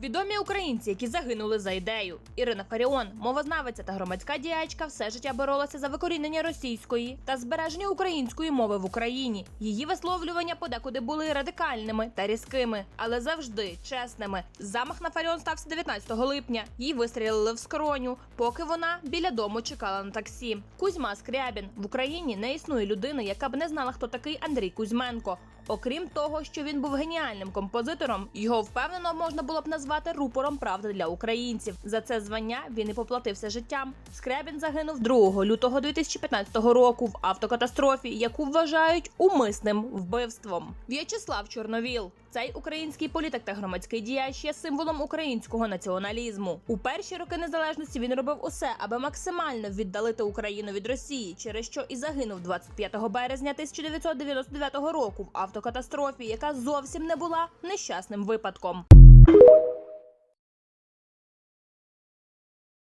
Відомі українці, які загинули за ідею. Ірина Фаріон, мовознавиця та громадська діячка, все життя боролася за викорінення російської та збереження української мови в Україні. Її висловлювання подекуди були радикальними та різкими, але завжди чесними. Замах на Фаріон стався 19 липня. Їй вистрілили в скроню, поки вона біля дому чекала на таксі. Кузьма Скрябін в Україні не існує людини, яка б не знала, хто такий Андрій Кузьменко. Окрім того, що він був геніальним композитором, його впевнено можна було б назвати рупором правди для українців. За це звання він і поплатився життям. Скрябін загинув 2 лютого 2015 року в автокатастрофі, яку вважають умисним вбивством. В'ячеслав Чорновіл. Цей український політик та громадський діяч є символом українського націоналізму. У перші роки незалежності він робив усе, аби максимально віддалити Україну від Росії, через що і загинув 25 березня 1999 року в автокатастрофі, яка зовсім не була нещасним випадком.